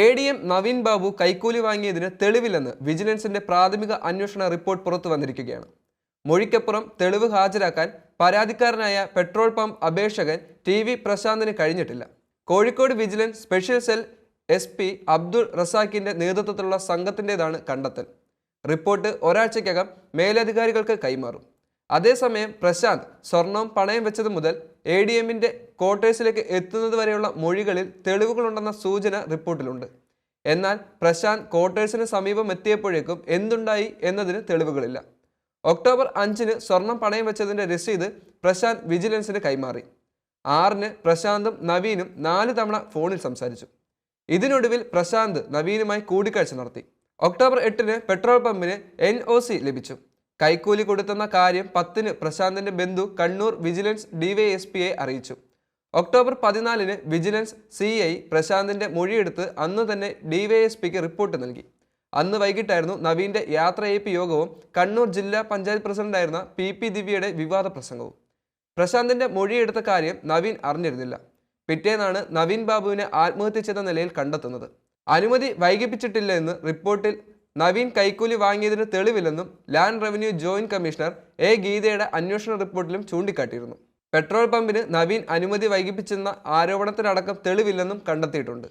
A D M Naveen Babu കൈക്കൂലി വാങ്ങിയതിന് തെളിവില്ലെന്ന് വിജിലൻസിന്റെ പ്രാഥമിക അന്വേഷണ റിപ്പോർട്ട് പുറത്തു വന്നിരിക്കുകയാണ്. മൊഴിക്കപ്പുറം തെളിവ് ഹാജരാക്കാൻ പരാതിക്കാരനായ പെട്രോൾ പമ്പ് അപേക്ഷകൻ ടി വി പ്രശാന്തിന് കഴിഞ്ഞിട്ടില്ല. Kozhikode vigilance special cell S P Abdul റസാഖിന്റെ നേതൃത്വത്തിലുള്ള സംഘത്തിന്റെതാണ് കണ്ടെത്തൽ. റിപ്പോർട്ട് ഒരാഴ്ചയ്ക്കകം മേലധികാരികൾക്ക് കൈമാറും. അതേസമയം പ്രശാന്ത് സ്വർണം പണയം വെച്ചത് മുതൽ എ ഡി എമ്മിന്റെ ക്വാർട്ടേഴ്സിലേക്ക് എത്തുന്നത് വരെയുള്ള മൊഴികളിൽ തെളിവുകളുണ്ടെന്ന സൂചന റിപ്പോർട്ടിലുണ്ട്. എന്നാൽ പ്രശാന്ത് ക്വാർട്ടേഴ്സിന് സമീപം എത്തിയപ്പോഴേക്കും എന്തുണ്ടായി എന്നതിന് തെളിവുകളില്ല. ഒക്ടോബർ അഞ്ചിന് സ്വർണം പണയം വെച്ചതിന്റെ രസീത് പ്രശാന്ത് വിജിലൻസിന് കൈമാറി. ആറിന് പ്രശാന്തും നവീനും നാല് തവണ ഫോണിൽ സംസാരിച്ചു. ഇതിനൊടുവിൽ പ്രശാന്ത് നവീനുമായി കൂടിക്കാഴ്ച നടത്തി. ഒക്ടോബർ എട്ടിന് പെട്രോൾ പമ്പിന് എൻ ലഭിച്ചു. കൈക്കൂലി കൊടുത്തെന്ന കാര്യം പത്തിന് പ്രശാന്തിന്റെ ബന്ധു കണ്ണൂർ വിജിലൻസ് ഡിവൈഎസ്പിയെ അറിയിച്ചു. ഒക്ടോബർ പതിനാലിന് വിജിലൻസ് സി ഐ പ്രശാന്തിന്റെ മൊഴിയെടുത്ത് അന്ന് തന്നെ ഡിവൈഎസ്പിക്ക് റിപ്പോർട്ട് നൽകി. അന്ന് വൈകിട്ടായിരുന്നു നവീന്റെ യാത്രയയപ്പ് യോഗവും കണ്ണൂർ ജില്ലാ പഞ്ചായത്ത് പ്രസിഡന്റായിരുന്ന പി പി ദിവ്യയുടെ വിവാദ പ്രസംഗവും. പ്രശാന്തിന്റെ മൊഴിയെടുത്ത കാര്യം നവീൻ അറിഞ്ഞിരുന്നില്ല. പിറ്റേന്നാണ് നവീൻ ബാബുവിനെ ആത്മഹത്യ ചെയ്ത നിലയിൽ കണ്ടെത്തുന്നത്. അനുമതി വൈകിപ്പിച്ചിട്ടില്ല എന്ന് റിപ്പോർട്ടിൽ നവീൻ കൈക്കൂലി വാങ്ങിയതിന് തെളിവില്ലെന്നും land revenue joint commissioner A ഗീതയുടെ അന്വേഷണ റിപ്പോർട്ടിലും ചൂണ്ടിക്കാട്ടിയിരുന്നു. പെട്രോൾ പമ്പിന് നവീൻ അനുമതി വൈകിപ്പിച്ചെന്ന ആരോപണത്തിനടക്കം തെളിവില്ലെന്നും കണ്ടെത്തിയിട്ടുണ്ട്.